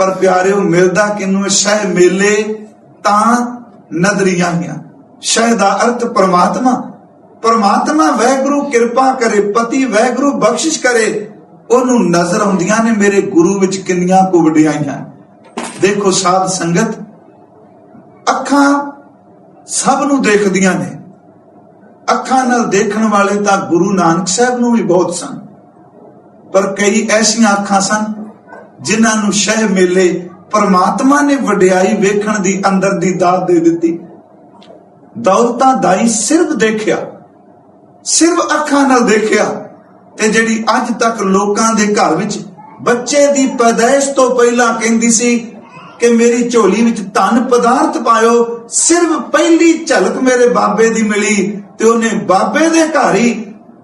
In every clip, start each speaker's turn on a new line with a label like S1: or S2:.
S1: ਪਰ ਪਿਆਰਿਓ, ਮਿਲਦਾ ਕਿਨੂੰ ਸ਼ਹਿ ਮੇਲੇ ਤਾਂ ਨਦਰੀਆਂ ਹੀਆਂ ਸ਼ਹਿ ਦਾ ਅਰਥ ਪਰਮਾਤਮਾ। ਪਰਮਾਤਮਾ ਵੈਗੁਰੂ ਕਿਰਪਾ ਕਰੇ, ਪਤੀ ਵੈਗੁਰੂ ਬਖਸ਼ਿਸ਼ ਕਰੇ। ਉਹਨੂੰ ਨਜ਼ਰ ਆਉਂਦੀਆਂ ਨੇ, ਮੇਰੇ ਗੁਰੂ ਵਿੱਚ ਕਿੰਨੀਆਂ ਕੁ ਵਡਿਆਈਆਂ ਦੇਖੋ ਸਾਧ ਸੰਗਤ, ਅੱਖਾਂ ਸਭ ਨੂੰ ਦੇਖਦੀਆਂ ਨੇ। ਅੱਖਾਂ ਨਾਲ ਦੇਖਣ ਵਾਲੇ ਤਾਂ ਗੁਰੂ ਨਾਨਕ ਸਾਹਿਬ ਨੂੰ ਵੀ ਬਹੁਤ ਸਨ। ਪਰ ਕਈ ਐਸੀਆਂ ਅੱਖਾਂ ਸਨ ਜਿਨ੍ਹਾਂ ਨੂੰ ਸ਼ਹਿ ਮੇਲੇ ਪਰਮਾਤਮਾ ਨੇ ਵਡਿਆਈ ਵੇਖਣ ਦੀ ਅੰਦਰ ਦੀ ਦਾਤ ਦੇ ਦਿੱਤੀ। ਦੌਲਤਾਂ ਦਾਈ ਸਿਰਫ ਦੇਖਿਆ, ਸਿਰਫ ਅੱਖਾਂ ਨਾਲ ਦੇਖਿਆ ਤੇ ਜਿਹੜੀ ਅੱਜ ਤੱਕ ਲੋਕਾਂ ਦੇ ਘਰ ਵਿੱਚ ਬੱਚੇ ਦੀ ਪੈਦਾਇਸ਼ ਤੋਂ ਪਹਿਲਾਂ ਕਹਿੰਦੀ ਸੀ ਕਿ ਮੇਰੀ ਝੋਲੀ ਵਿੱਚ ਧਨ ਪਦਾਰਥ ਪਾਇਓ, ਸਿਰਫ ਪਹਿਲੀ ਝਲਕ ਮੇਰੇ ਬਾਬੇ ਦੀ ਮਿਲੀ ਤੇ ਉਹਨੇ ਬਾਬੇ ਦੇ ਘਰ ਹੀ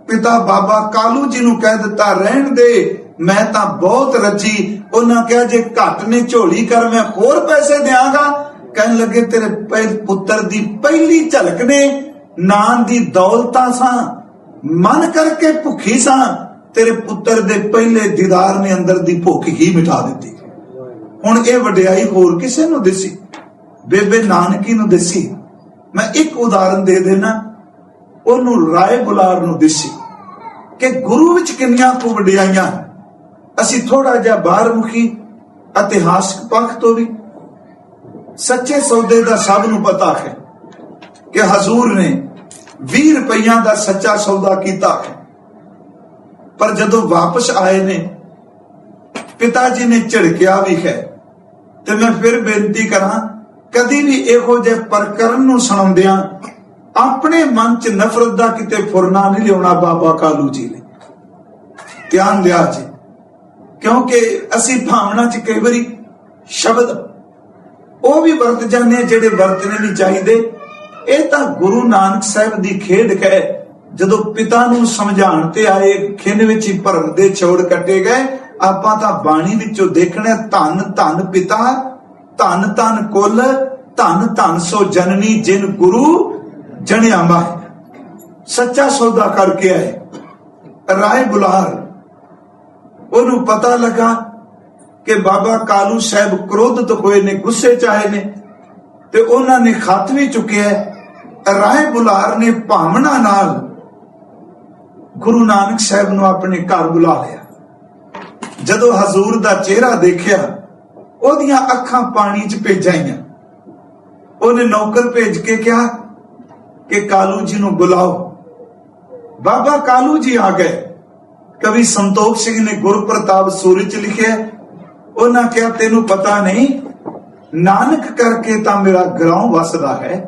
S1: ਪਿਤਾ ਬਾਬਾ ਕਾਲੂ ਜੀ ਨੂੰ ਕਹਿ ਦਿੱਤਾ, ਰਹਿਣ ਦੇ ਮੈਂ ਤਾਂ ਬਹੁਤ ਰੱਜੀ। ਉਹਨਾਂ ਕਿਹਾ, ਜੇ ਘੱਟ ਨੇ ਝੋਲੀ ਕਰ, ਮੈਂ ਹੋਰ ਪੈਸੇ ਦਿਆਂਗਾ। ਕਹਿਣ ਲੱਗੇ, ਤੇਰੇ ਪਹਿ- ਪੁੱਤਰ ਦੀ ਪਹਿਲੀ ਝਲਕ ਨੇ। ਨਾਨ ਦੀ ਦੌਲਤਾਂ ਸਾਂ, ਮਨ ਕਰਕੇ ਭੁੱਖੀ ਸਾਂ। ਤੇਰੇ ਪੁੱਤਰ ਦੇ ਪਹਿਲੇ ਦੀਦਾਰ ਨੇ ਅੰਦਰ ਦੀ ਭੁੱਖ ਹੀ ਮਿਟਾ ਦਿੱਤੀ। ਹੁਣ ਇਹ ਵਡਿਆਈ ਹੋਰ ਕਿਸੇ ਨੂੰ ਦਿਸੀ? ਬੇਬੇ ਨਾਨਕੀ ਨੂੰ ਦਿਸੀ? ਮੈਂ ਇੱਕ ਉਦਾਹਰਨ ਦੇ ਦੇਣਾ। ਉਹਨੂੰ ਰਾਏ ਬੁਲਾਰ ਨੂੰ ਦਿਸੀ ਕਿ ਗੁਰੂ ਵਿੱਚ ਕਿੰਨੀਆਂ ਕੁ ਵਡਿਆਈਆਂ ਅਸੀਂ ਥੋੜਾ ਜਿਹਾ ਬਾਹਰ ਮੁਖੀ ਇਤਿਹਾਸਕ ਪੱਖ ਤੋਂ ਵੀ ਸੱਚੇ ਸੌਦੇ ਦਾ ਸਭ ਨੂੰ ਪਤਾ ਹੈ ਕਿ ਹਜ਼ੂਰ ਨੇ 20 ਰੁਪਈਆਂ ਦਾ ਸੱਚਾ ਸੌਦਾ ਕੀਤਾ ਹੈ। ਪਰ ਜਦੋਂ ਵਾਪਸ ਆਏ ਨੇ, ਪਿਤਾ ਜੀ ਨੇ ਝਿੜਕਿਆ ਵੀ ਹੈ ਤੇ ਮੈਂ ਫਿਰ ਬੇਨਤੀ ਕਰਾਂ, ਕਦੀ ਵੀ ਇਹੋ ਜਿਹੇ ਪ੍ਰਕਰਨ ਨੂੰ ਸੁਣਾਉਂਦਿਆਂ ਆਪਣੇ ਮਨ 'ਚ ਨਫ਼ਰਤ ਦਾ ਕਿਤੇ ਫੁਰਨਾ ਨਹੀਂ ਲਿਆਉਣਾ ਬਾਬਾ ਕਾਲੂ ਜੀ ਨੇ। ਧਿਆਨ ਦਿਆ ਜੀ। ਕਿਉਂਕਿ ਅਸੀਂ ਭਾਵਨਾ 'ਚ ਕਈ ਵਾਰੀ ਸ਼ਬਦ ਉਹ ਵੀ ਵਰਤ ਜਾਂਦੇ ਜਿਹੜੇ ਵਰਤਣੇ ਨਹੀਂ ਚਾਹੀਦੇ। ਇਹ ਤਾਂ ਗੁਰੂ ਨਾਨਕ ਸਾਹਿਬ ਦੀ ਖੇਡ ਹੈ। ਜਦੋਂ ਪਿਤਾ ਨੂੰ ਸਮਝਾਉਣ ਤੇ ਆਏ, ਖਿੰਨ ਵਿੱਚ ਹੀ ਭਰਮ ਦੇ ਛੋੜ ਕੱਟੇ ਗਏ, ਆਪਾਂ ਤਾਂ ਬਾਣੀ ਵਿੱਚੋਂ ਦੇਖਣਾ ਧੰਨ ਧੰਨ ਪਿਤਾ, ਧੰਨ ਧੰਨ ਕੁੱਲ, ਧੰਨ ਧੰਨ ਸੋ ਜਨਨੀ ਜਿਨ ਗੁਰੂ ਜਣਿਆ ਮਾਹ ਸੱਚਾ ਸੌਦਾ ਕਰਕੇ ਆਏ। ਰਾਏ ਬੁਲਾਰ ਉਹਨੂੰ ਪਤਾ ਲੱਗਾ ਕਿ ਬਾਬਾ ਕਾਲੂ ਸਾਹਿਬ ਕ੍ਰੋਧਿਤ ਹੋਏ ਨੇ, ਗੁੱਸੇ ਚ ਆਏ ਨੇ ਤੇ ਉਹਨਾਂ ਨੇ ਖੱਤ ਵੀ ਚੁੱਕਿਆ ਰਾਏ ਬੁਲਾਰ ਨੇ ਭਾਵਨਾ ਨਾਲ ਗੁਰੂ ਨਾਨਕ ਸਾਹਿਬ ਨੂੰ ਆਪਣੇ ਘਰ ਬੁਲਾ ਲਿਆ। ਜਦੋਂ ਹਜ਼ੂਰ ਦਾ ਚਿਹਰਾ ਦੇਖਿਆ, ਉਹਦੀਆਂ ਅੱਖਾਂ ਪਾਣੀ 'ਚ ਭੇਜਾਈਆਂ ਉਹਨੇ ਨੌਕਰ ਭੇਜ ਕੇ ਕਿਹਾ ਕਿ ਕਾਲੂ ਜੀ ਨੂੰ ਬੁਲਾਓ। ਬਾਬਾ ਕਾਲੂ ਜੀ ਆ ਗਏ। ਕਵੀ ਸੰਤੋਖ ਸਿੰਘ ਨੇ ਗੁਰਪ੍ਰਤਾਪ ਸੂਰੀ ਚ ਲਿਖਿਆ, ਉਹਨਾਂ ਕਿਹਾ, ਤੈਨੂੰ ਪਤਾ ਨਹੀਂ, ਨਾਨਕ ਕਰਕੇ ਤਾਂ ਮੇਰਾ ਗਰਾਉਂ ਵਸਦਾ ਹੈ,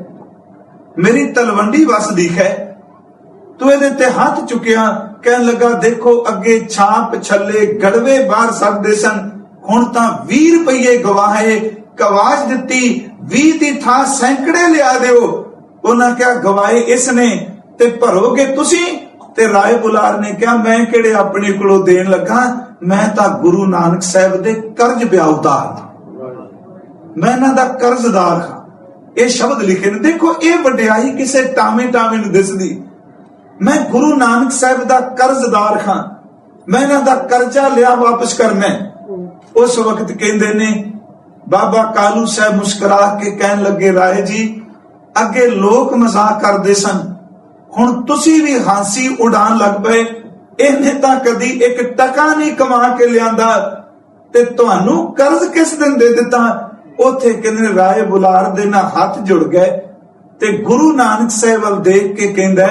S1: ਮੇਰੀ ਤਲਵੰਡੀ ਵਸਦੀ ਹੈ। ਤੂੰ ਇਹਦੇ ਤੇ ਹੱਥ ਚੁੱਕਿਆ, ਕਹਿਣ ਲੱਗਾ, ਦੇਖੋ, ਅੱਗੇ ਛਾਪ ਛੱਲੇ ਗੜਵੇ ਬਾਹਰ ਸਕਦੇ ਸਨ। ਹੁਣ ਤਾਂ 20 ਰੁਪਏ ਗਵਾਹੇ ਕਵਾਜ ਦਿੱਤੀ 20 ਦੀ ਥਾਂ ਸੈਂਕੜੇ ਲਿਆ ਦਿਓ। ਉਹਨਾਂ ਕਿਹਾ, ਗਵਾਏ ਇਸ ਨੇ ਤੇ ਭਰੋਗੇ ਤੁਸੀਂ? ਤੇ ਰਾਏ ਬੁਲਾਰ ਨੇ ਕਿਹਾ, ਮੈਂ ਕਿਹੜੇ ਆਪਣੇ ਕੋਲੋਂ ਦੇਣ ਲੱਗਾ? ਮੈਂ ਤਾਂ ਗੁਰੂ ਨਾਨਕ ਸਾਹਿਬ ਦੇ ਕਰਜ਼ ਵਿਆਉਦਾਰ ਮੈਂ ਇਹਨਾਂ ਦਾ ਕਰਜ਼ਦਾਰ ਹਾਂ। ਇਹ ਸ਼ਬਦ ਲਿਖੇ ਨੇ। ਦੇਖੋ, ਇਹ ਵਡਿਆਈ ਕਿਸੇ ਟਾਵੇਂ ਟਾਵੇਂ ਨੂੰ ਦਿਸਦੀ। ਮੈਂ ਗੁਰੂ ਨਾਨਕ ਸਾਹਿਬ ਦਾ ਕਰਜ਼ਦਾਰ ਹਾਂ। ਮੈਂ ਇਹਨਾਂ ਦਾ ਕਰਜ਼ਾ ਲਿਆ ਵਾਪਸ ਕਰਨਾ ਹੈ। ਉਸ ਵਕਤ ਕਹਿੰਦੇ ਨੇ, ਬਾਬਾ ਕਾਲੂ ਸਾਹਿਬ ਮੁਸਕਰਾ ਕੇ ਕਹਿਣ ਲੱਗੇ, ਰਾਏ ਜੀ, ਅੱਗੇ ਲੋਕ ਮਜ਼ਾਕ ਕਰਦੇ ਸਨ। ਹੁਣ ਤੁਸੀਂ ਵੀ ਹਾਂਸੀ ਉਡਾਣ ਲੱਗ ਪਏ। ਇਹਨੇ ਤਾਂ ਕਦੀ ਇੱਕ ਟਕਾ ਨਹੀਂ ਕਮਾ ਕੇ ਲਿਆਂਦਾ। ਤੇ ਤੁਹਾਨੂੰ ਕਰਜ਼ ਕਿਸ ਦਿਨ ਦੇ ਦਿੱਤਾ? ਉਥੇ ਕਹਿੰਦੇ ਰਾਏ ਬੁਲਾਰ ਦੇ ਨਾਲ ਹੱਥ ਜੁੜ ਗਏ। ਤੇ ਗੁਰੂ ਨਾਨਕ ਸਾਹਿਬ ਵੱਲ ਦੇਖ ਕੇ ਕਹਿੰਦਾ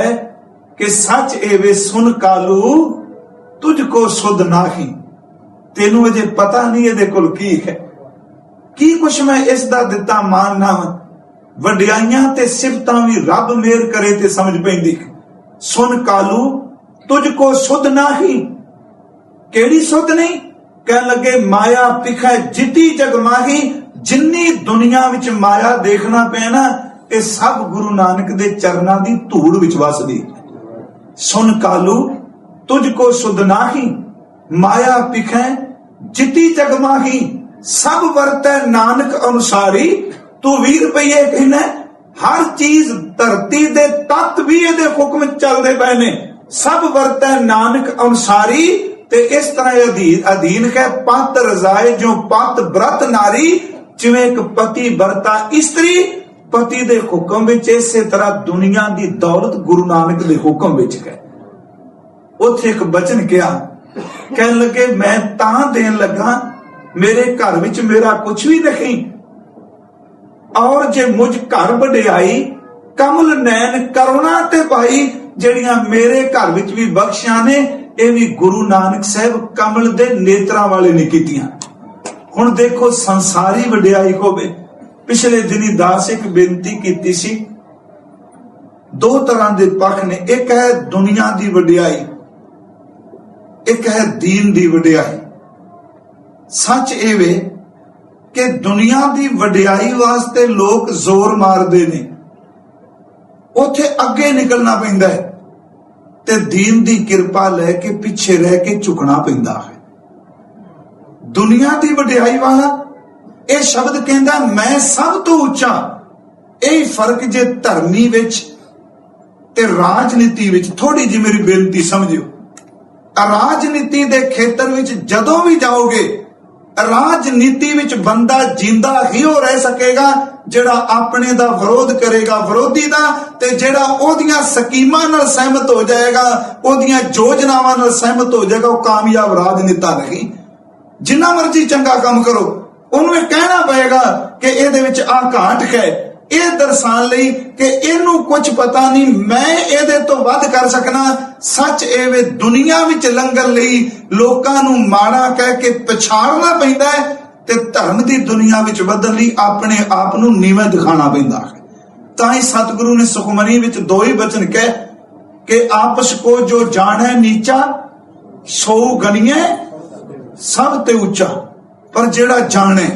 S1: ਕਿ ਸੱਚ ਏਵੇ ਸੁਨ ਕਾਲੂ ਤੁਝ ਕੋ ਸੁਧ ਨਾਹੀ। ਤੈਨੂੰ ਅਜੇ ਪਤਾ ਨਹੀਂ ਇਹਦੇ ਕੋਲ ਕੀ ਹੈ। ਕੀ ਕੁਛ ਮੈਂ ਇਸ ਦਾ ਦਿੱਤਾ ਮਾਨ ਨਾ ਵਡਿਆਈਆਂ ਤੇ ਸਿਫਤਾਂ ਵੀ ਰੱਬ ਮੇਰ ਕਰੇ ਤੇ ਸਮਝ ਪੈਂਦੀ। ਸੁਨ ਕਾਲੂ, ਤੁਝ ਕੋ ਸੁਧ ਨਾਹੀ। ਕਿਹੜੀ ਸੁਧ ਨਹੀਂ? ਕਹਿਣ ਲੱਗੇ, ਮਾਇਆ ਪਿਖੈ ਜਿੱਤੀ ਜਗ ਜਿੰਨੀ ਦੁਨੀਆ ਵਿੱਚ ਮਾਇਆ ਦੇਖਣਾ ਪਿਆ ਨਾ ਇਹ ਸਭ ਗੁਰੂ ਨਾਨਕ ਦੇ ਚਰਨਾਂ ਦੀ ਧੂੜ ਵਿੱਚ ਵਸਦੀ। ਸੁਨ ਕਾਲੂ, ਤੁਝ ਕੋ ਸੁਧ ਨਾਹੀ। ਮਾਇਆ ਪਿਖੈ ਜਿੱਤੀ ਜਗਮਾਹੀ ਸਭ ਵਰਤੈ ਨਾਨਕ ਅਨੁਸਾਰੀ। ਤੂੰ 20 ਰੁਪਏ ਕਹਿੰਦਾ, ਹਰ ਚੀਜ਼ ਧਰਤੀ ਦੇ ਤੱਤ ਵੀ ਇਹਦੇ ਹੁਕਮ ਚੱਲਦੇ ਪਏ ਨੇ। ਸਭ ਵਰਤੈ ਨਾਨਕ ਅਨੁਸਾਰੀ ਤੇ ਇਸ ਤਰ੍ਹਾਂ ਅਧੀਨ ਅਧੀਨ ਹੈ ਪਤ ਰਜ਼ਾਏ ਜੋ ਪਤ ਬ੍ਰਤ ਨਾਰੀ, ਜਿਵੇਂ ਇੱਕ ਪਤੀ ਵਰਤਾ ਇਸਤਰੀ, ਪਤੀ ਦੇ ਹੁਕਮ ਵਿੱਚ ਇਸੇ ਤਰ੍ਹਾਂ ਦੁਨੀਆ ਦੀ ਦੌਲਤ ਗੁਰੂ ਨਾਨਕ ਦੇ ਹੁਕਮ ਵਿੱਚ ਹੈ। ਉੱਥੇ ਇੱਕ ਬਚਨ ਕਿਹਾ, ਕਹਿਣ ਲੱਗੇ, ਮੈਂ ਤਾਂ ਦੇਣ ਲੱਗਾ, ਮੇਰੇ ਘਰ ਵਿੱਚ ਮੇਰਾ ਕੁਝ ਵੀ ਨਹੀਂ ਔਰ ਜੇ ਮੁਝ ਘਰ ਵਡਿਆਈ, ਕਮਲ ਨੈਣ ਕਰੁਣਾ ਤੇ ਭਾਈ ਜਿਹੜੀਆਂ ਮੇਰੇ ਘਰ ਵਿੱਚ ਵੀ ਬਖਸ਼ਿਆ ਨੇ, ਇਹ ਵੀ ਗੁਰੂ ਨਾਨਕ ਸਾਹਿਬ ਕਮਲ ਦੇ ਨੇਤਰਾਂ ਵਾਲੇ ਨੇ ਕੀਤੀਆਂ। ਹੁਣ ਦੇਖੋ ਸੰਸਾਰੀ ਵਡਿਆਈ ਹੋਵੇ। ਪਿਛਲੇ ਦਿਨੀ ਦਾਸ ਇੱਕ ਬੇਨਤੀ ਕੀਤੀ ਸੀ। ਦੋ ਤਰ੍ਹਾਂ ਦੇ ਪੱਖ ਨੇ। ਇੱਕ ਹੈ ਦੁਨੀਆ ਦੀ ਵਡਿਆਈ, ਇੱਕ ਹੈ ਦੀਨ ਦੀ ਵਡਿਆਈ। ਸੱਚ ਇਹ ਵੇ ਕਿ ਦੁਨੀਆ ਦੀ ਵਡਿਆਈ ਵਾਸਤੇ ਲੋਕ ਜ਼ੋਰ ਮਾਰਦੇ ਨੇ। ਉੱਥੇ ਅੱਗੇ ਨਿਕਲਣਾ ਪੈਂਦਾ ਹੈ ਤੇ ਦੀਨ ਦੀ ਕਿਰਪਾ ਲੈ ਕੇ ਪਿੱਛੇ ਰਹਿ ਕੇ ਝੁਕਣਾ ਪੈਂਦਾ ਹੈ। ਦੁਨੀਆ ਦੀ ਵਡਿਆਈ ਵਾਲਾ ਇਹ ਸ਼ਬਦ ਕਹਿੰਦਾ, ਮੈਂ ਸਭ ਤੋਂ ਉੱਚਾ, ਇਹ ਫ਼ਰਕ ਜੇ ਧਰਮੀ ਵਿੱਚ ਤੇ ਰਾਜਨੀਤੀ ਵਿੱਚ ਥੋੜੀ ਜਿਹੀ ਮੇਰੀ ਬੇਨਤੀ ਸਮਝਿਓ। ਰਾਜਨੀਤੀ ਦੇ ਖੇਤਰ ਵਿੱਚ ਜਦੋਂ ਵੀ ਜਾਓਗੇ ਰਾਜਨੀਤੀ ਵਿੱਚ ਬੰਦਾ ਜਿੰਦਾ ਹੀ ਹੋ ਰਹਿ ਸਕੇਗਾ, ਜਿਹੜਾ ਆਪਣੇ ਦਾ ਵਿਰੋਧ ਕਰੇਗਾ, ਵਿਰੋਧੀ ਦਾ, ਤੇ ਜਿਹੜਾ ਉਹਦੀਆਂ ਸਕੀਮਾਂ ਨਾਲ ਸਹਿਮਤ ਹੋ ਜਾਏਗਾ, ਉਹਦੀਆਂ ਯੋਜਨਾਵਾਂ ਨਾਲ ਸਹਿਮਤ ਹੋ ਜਾਏਗਾ, ਉਹ ਕਾਮਯਾਬ ਰਾਜਨੀਤਾ ਨਹੀਂ। ਜਿੰਨਾ ਮਰਜ਼ੀ ਚੰਗਾ ਕੰਮ ਕਰੋ, ਉਹਨੂੰ ਇਹ ਕਹਿਣਾ ਪਏਗਾ ਕਿ ਇਹਦੇ ਵਿੱਚ ਆ ਘਾਟ ਹੈ। ਇਹ ਦਰਸਾਉਣ ਲਈ ਕਿ ਇਹਨੂੰ ਕੁਝ ਪਤਾ ਨਹੀਂ, ਮੈਂ ਇਹਦੇ ਤੋਂ ਵੱਧ ਕਰ ਸਕਣਾ। ਸੱਚ ਇਹ ਵੇ ਦੁਨੀਆ ਵਿੱਚ ਲੰਗਰ ਲਈ ਲੋਕਾਂ ਨੂੰ ਮਾੜਾ ਕਹਿ ਕੇ ਪਛਾੜਨਾ ਪੈਂਦਾ ਹੈ ਤੇ ਧਰਮ ਦੀ ਦੁਨੀਆ ਵਿੱਚ ਵਧਣ ਲਈ ਆਪਣੇ ਆਪ ਨੂੰ ਨੀਵੇਂ ਦਿਖਾਣਾ ਪੈਂਦਾ ਹੈ। ਤਾਂ ਹੀ ਸਤਿਗੁਰੂ ਨੇ ਸੁਖਮਨੀ ਵਿੱਚ ਦੋ ਹੀ ਬਚਨ ਕਹੇ ਕਿ ਆਪਸ ਕੋ ਜੋ ਜਾਣੈ ਨੀਚਾ, ਸੋ ਗਣੀਏ ਸਭ ਤੇ ਉੱਚਾ, ਪਰ ਜਿਹੜਾ ਜਾਣੇ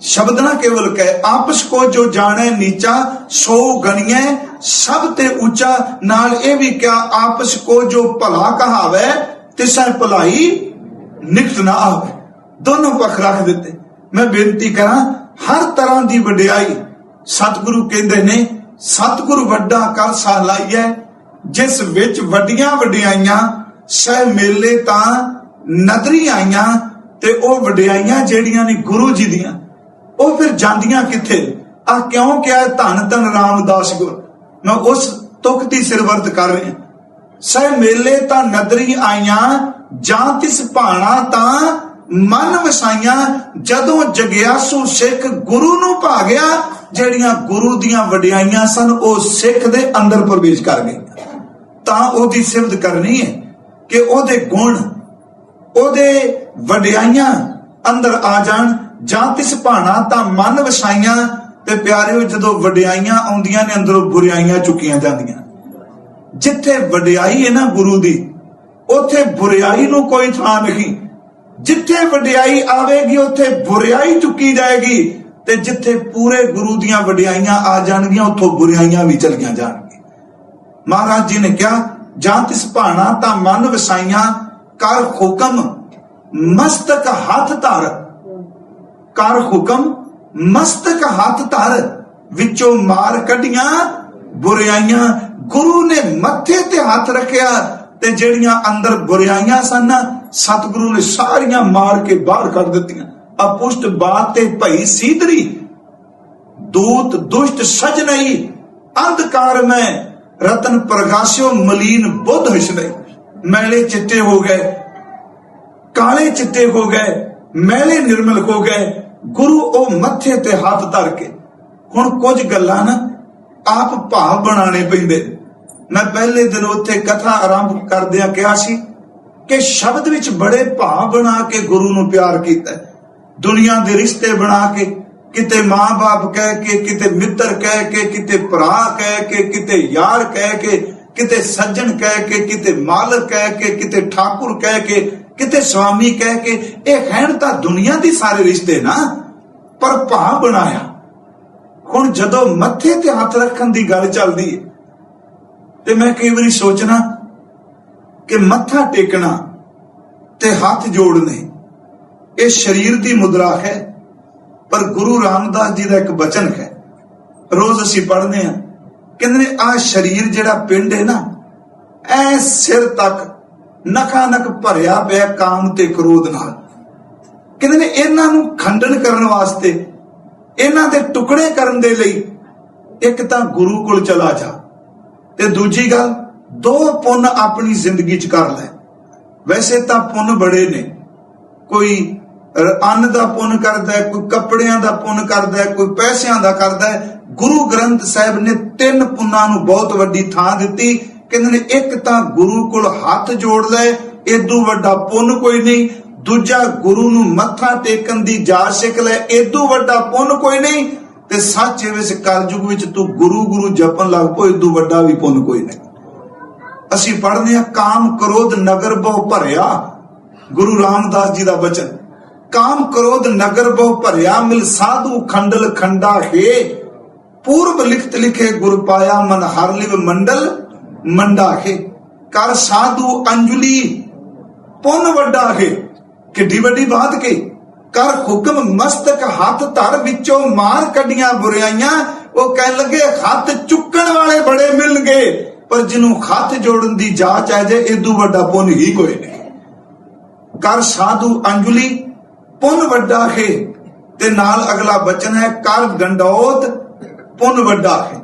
S1: ਸ਼ਬਦ ਨਾ ਕੇਵਲ ਕਹਿ, ਆਪਸ ਕੋ ਜੋ ਜਾਣੇ ਨੀਚਾ, ਸੋ ਗਣੀਏ ਸਭ ਤੇ ਉੱਚਾ, ਨਾਲ ਇਹ ਵੀ ਕਿਹਾ, ਆਪਸ ਕੋ ਜੋ ਭਲਾ ਕਹਾਵੇ, ਤਿਸੈ ਭਲਾਈ ਨਿਕਟ ਨਾ ਆਵੇ। ਦੋਨੋਂ ਪੱਖ ਰੱਖ ਦਿੱਤੇ। ਮੈਂ ਬੇਨਤੀ ਕਰਾਂ, ਹਰ ਤਰ੍ਹਾਂ ਦੀ ਵਡਿਆਈ ਸਤਿਗੁਰੂ ਕਹਿੰਦੇ ਨੇ, ਸਤਿਗੁਰੂ ਵੱਡਾ ਕਰ ਸਾ ਲਾਈਐ, ਜਿਸ ਵਿੱਚ ਵੱਡੀਆਂ ਵਡਿਆਈਆਂ ਸਹਿ ਮੇਲੇ ਤਾਂ ਨਦਰੀ ਆਈਆਂ, ਤੇ ਉਹ ਵਡਿਆਈਆਂ ਜਿਹੜੀਆਂ ਨੇ ਗੁਰੂ ਜੀ ਦੀਆਂ। ਉਹ ਫਿਰ ਜਾਂਦੀਆਂ ਕਿੱਥੇ? ਆ ਕਿਉਂ ਕਿਹਾ ਧੰਨ ਧੰਨ ਰਾਮਦਾਸ ਗੁਰ? ਮੈਂ ਉਸ ਤੁਕ ਦੀ ਸਿਰਵਰਤ ਕਰ ਰਿਹਾ। ਸਹਿ ਮੇਲੇ ਤਾਂ ਨਦਰੀ ਆਈਆਂ, ਜਾਂ ਤਿਸ ਭਾਣਾ ਤਾਂ ਮਨ ਵਸਾਈਆਂ, ਜਦੋਂ ਜਗਿਆਸੂ ਸਿੱਖ ਗੁਰੂ ਨੂੰ ਭਾਗਿਆ, ਜਿਹੜੀਆਂ ਗੁਰੂ ਦੀਆਂ ਵਡਿਆਈਆਂ ਸਨ, ਉਹ ਸਿੱਖ ਦੇ ਅੰਦਰ ਪ੍ਰਵੇਸ਼ ਕਰ ਗਈਆਂ। ਤਾਂ ਉਹਦੀ ਸਿਫਤ ਕਰਨੀ ਹੈ ਕਿ ਉਹਦੇ ਗੁਣ, ਉਹਦੇ ਵਡਿਆਈਆਂ ਅੰਦਰ ਆ ਜਾਣ ਜਾਂ ਤਿਸ ਭਾਣਾ ਤਾਂ ਮਨ ਵਸਾਈਆਂ ਤੇ ਪਿਆਰਿਓ ਜਦੋਂ ਵਡਿਆਈਆਂ ਆਉਂਦੀਆਂ ਨੇ ਅੰਦਰੋਂ ਬੁਰਾਈਆਂ ਚੁੱਕੀਆਂ ਜਾਂਦੀਆਂ। ਜਿੱਥੇ ਵਡਿਆਈ ਹੈ ਨਾ ਗੁਰੂ ਦੀ, ਉੱਥੇ ਬੁਰਾਈ ਨੂੰ ਕੋਈ ਥਾਂ ਨਹੀਂ। ਜਿੱਥੇ ਵਡਿਆਈ ਆਵੇਗੀ, ਉੱਥੇ ਬੁਰਾਈ ਚੁੱਕੀ ਜਾਏਗੀ ਤੇ ਜਿੱਥੇ ਪੂਰੇ ਗੁਰੂ ਦੀਆਂ ਵਡਿਆਈਆਂ ਆ ਜਾਣਗੀਆਂ, ਉੱਥੋਂ ਬੁਰਾਈਆਂ ਵੀ ਚਲੀਆਂ ਜਾਣਗੀਆਂ। ਮਹਾਰਾਜ ਜੀ ਨੇ ਕਿਹਾ, ਜਾਂ ਤਿਸ ਭਾਣਾ ਤਾਂ ਮਨ ਵਸਾਈਆਂ, ਕਰ ਹੁਕਮ, ਮਸਤਕ ਹੱਥ ਧਰ। ਕਰ ਹੁਕਮ, ਮਸਤਕ ਹੱਥ ਧਰ, ਵਿੱਚੋਂ ਮਾਰ ਕੱਢੀਆਂ ਬੁਰਾਈਆਂ ਗੁਰੂ ਨੇ ਮੱਥੇ ਤੇ ਹੱਥ ਰੱਖਿਆ ਤੇ ਜਿਹੜੀਆਂ ਅੰਦਰ ਬੁਰਾਈਆਂ ਸਨ, ਸਤਿਗੁਰੂ ਨੇ ਸਾਰੀਆਂ ਮਾਰ ਕੇ ਬਾਹਰ ਕੱਢ ਦਿੱਤੀਆਂ। ਅਪੁਸ਼ਟ ਬਾਤ ਤੇ ਭਈ ਸੀਦਰੀ, ਦੂਤ ਦੁਸ਼ਟ ਸਜ ਨਹੀਂ, ਅੰਧਕਾਰ ਮੈਂ, ਰਤਨ ਪ੍ਰਗਾਸਿਓ ਮਲੀਨ ਬੁੱਧ ਹਸਨੇ ਮੈਲੇ ਚਿੱਟੇ ਹੋ ਗਏ, ਕਾਲੇ ਚਿੱਟੇ ਹੋ ਗਏ, ਮੈਲੇ ਨਿਰਮਲ ਹੋ ਗਏ ਗੁਰੂ ਉਹ ਮੱਥੇ ਤੇ ਹੱਥ ਧਰ ਕੇ, ਹੁਣ ਕੁਝ ਗੱਲਾਂ ਨਾ ਆਪ ਭਾਵ ਬਣਾਣੇ ਪੈਂਦੇ ਮੈਂ ਪਹਿਲੇ ਦਿਨ ਉੱਥੇ ਕਥਾ ਆਰੰਭ ਕਰਦਿਆਂ ਕਿਹਾ ਸੀ ਕਿ ਸ਼ਬਦ ਵਿੱਚ ਬੜੇ ਭਾਵ ਬਣਾ ਕੇ ਗੁਰੂ ਨੂੰ ਪਿਆਰ ਕੀਤਾ ਹੈ। ਦੁਨੀਆ ਦੇ ਰਿਸ਼ਤੇ ਬਣਾ ਕੇ, ਕਿਤੇ ਮਾਂ-ਬਾਪ ਕਹਿ ਕੇ, ਕਿਤੇ ਮਿੱਤਰ ਕਹਿ ਕੇ, ਕਿਤੇ ਭਰਾ ਕਹਿ ਕੇ, ਕਿਤੇ ਯਾਰ ਕਹਿ ਕੇ, ਕਿਤੇ ਸੱਜਣ ਕਹਿ ਕੇ, ਕਿਤੇ ਮਾਲਕ ਕਹਿ ਕੇ, ਕਿਤੇ ਠਾਕੁਰ ਕਹਿ ਕੇ ਕਿਤੇ ਸਵਾਮੀ ਕਹਿ ਕੇ, ਇਹ ਹੈਣ ਤਾਂ ਦੁਨੀਆ ਦੀ ਸਾਰੇ ਰਿਸ਼ਤੇ ਨਾ, ਪਰ ਭਾ ਬਣਾਇਆ। ਹੁਣ ਜਦੋਂ ਮੱਥੇ ਤੇ ਹੱਥ ਰੱਖਣ ਦੀ ਗੱਲ ਚੱਲਦੀ ਹੈ, ਤੇ ਮੈਂ ਕਈ ਵਾਰੀ ਸੋਚਣਾ ਕਿ ਮੱਥਾ ਟੇਕਣਾ ਤੇ ਹੱਥ ਜੋੜਨੇ, ਇਹ ਸਰੀਰ ਦੀ ਮੁਦਰਾ ਹੈ, ਪਰ ਗੁਰੂ ਰਾਮਦਾਸ ਜੀ ਦਾ ਇੱਕ ਬਚਨ ਹੈ। ਰੋਜ਼ ਅਸੀਂ ਪੜ੍ਹਦੇ ਆ ਕਹਿੰਦੇ ਨੇ ਆ ਸਰੀਰ ਜਿਹੜਾ ਪਿੰਡ ਹੈ ਨਾ, ਐ ਸਿਰ ਤੱਕ ਨਖਾ ਨਖ ਭਰਿਆ ਪਿਆ ਕਾਮ ਤੇ ਕ੍ਰੋਧ ਨਾਲ। ਕਹਿੰਦੇ ਨੇ ਇਹਨਾਂ ਨੂੰ ਖੰਡਨ ਕਰਨ ਵਾਸਤੇ, ਇਹਨਾਂ ਦੇ ਟੁਕੜੇ ਕਰਨ ਦੇ ਲਈ ਇੱਕ ਤਾਂ ਗੁਰੂ ਕੋਲ ਚਲਾ ਜਾ। ਤੇ ਦੂਜੀ ਗੱਲ, ਦੋ ਪੁੰਨ ਆਪਣੀ ਜ਼ਿੰਦਗੀ 'ਚ ਕਰ ਲੈ। ਵੈਸੇ ਤਾਂ ਪੁੰਨ ਬੜੇ ਨੇ। ਕੋਈ ਅੰਨ ਦਾ ਪੁੰਨ ਕਰਦਾ ਹੈ, ਕੋਈ ਕੱਪੜਿਆਂ ਦਾ ਪੁੰਨ ਕਰਦਾ ਹੈ, ਕੋਈ ਪੈਸਿਆਂ ਦਾ ਕਰਦਾ ਹੈ। ਗੁਰੂ ਗ੍ਰੰਥ ਸਾਹਿਬ ਨੇ ਤਿੰਨ ਪੁੰਨਾਂ ਨੂੰ ਬਹੁਤ ਵੱਡੀ ਥਾਂ ਦਿੱਤੀ। ਕਹਿੰਦੇ ਨੇ ਇੱਕ ਤਾਂ ਗੁਰੂ ਕੋਲ ਹੱਥ ਜੋੜ ਲੈ ਏਦੂ ਵੱਡਾ ਪੁੰਨ ਕੋਈ ਨਹੀਂ, ਦੂਜਾ ਗੁਰੂ ਨੂੰ ਮੱਥਾ ਟੇਕਣ ਦੀ ਜਾਚ ਸਿੱਖ ਲੈ ਏਦੂ ਵੱਡਾ ਪੁੰਨ ਕੋਈ ਨਹੀਂ, ਤੇ ਸੱਚ ਵਿੱਚ ਕਲਯੁਗ ਵਿੱਚ ਤੂੰ ਗੁਰੂ ਗੁਰੂ ਜਪਣ ਲੱਗ ਪੋ ਏਦੂ ਵੱਡਾ ਵੀ ਪੁੰਨ ਕੋਈ ਨਹੀਂ। ਅਸੀਂ ਪੜ੍ਹਦੇ ਹਾਂ, ਕਾਮ ਕ੍ਰੋਧ ਨਗਰ ਬਹੁ ਭਰਿਆ, ਗੁਰੂ ਰਾਮਦਾਸ ਜੀ ਦਾ ਬਚਨ, ਕਾਮ ਕ੍ਰੋਧ ਨਗਰ ਬਹੁ ਭਰਿਆ, ਮਿਲ ਸਾਧੂ ਖੰਡਲ ਖੰਡਾ ਹੈ, ਪੂਰਬ ਲਿਖਤ ਲਿਖੇ ਗੁਰ ਪਾਇਆ ਮਨ ਹਰ ਲਿਵ ਮੰਡਲ ਮੰਡਾ ਕਰ ਸਾਧੂ ਅੰਜਲੀ ਪੁੰਨ ਵੱਡਾ ਹੈ। ਕਿੱਡੀ ਵੱਡੀ ਬਾਤ ਕੇ ਕਰ ਹੁਕਮ ਮਸਤਕ ਹੱਥ ਧਰ ਵਿੱਚੋਂ ਮਾਰ ਕੱਢੀਆਂ ਬੁਰਾਈਆਂ, ਉਹ ਕਹਿਣ ਲੱਗੇ, ਹੱਥ ਚੁੱਕਣ ਵਾਲੇ ਬੜੇ ਮਿਲਣਗੇ। ਪਰ ਜਿਹਨੂੰ ਹੱਥ ਜੋੜਨ ਦੀ ਜਾਚ ਹੈ ਜੇ ਇਦੋਂ ਵੱਡਾ ਪੁੰਨ ਹੀ ਕੋਈ ਨਹੀਂ। ਕਰ ਸਾਧੂ ਅੰਜਲੀ ਪੁੰਨ ਵੱਡਾ ਹੈ। ਤੇ ਨਾਲ ਅਗਲਾ ਬਚਨ ਹੈ ਕਰ ਗੰਡੋਤ ਪੁੰਨ ਵੱਡਾ ਹੈ।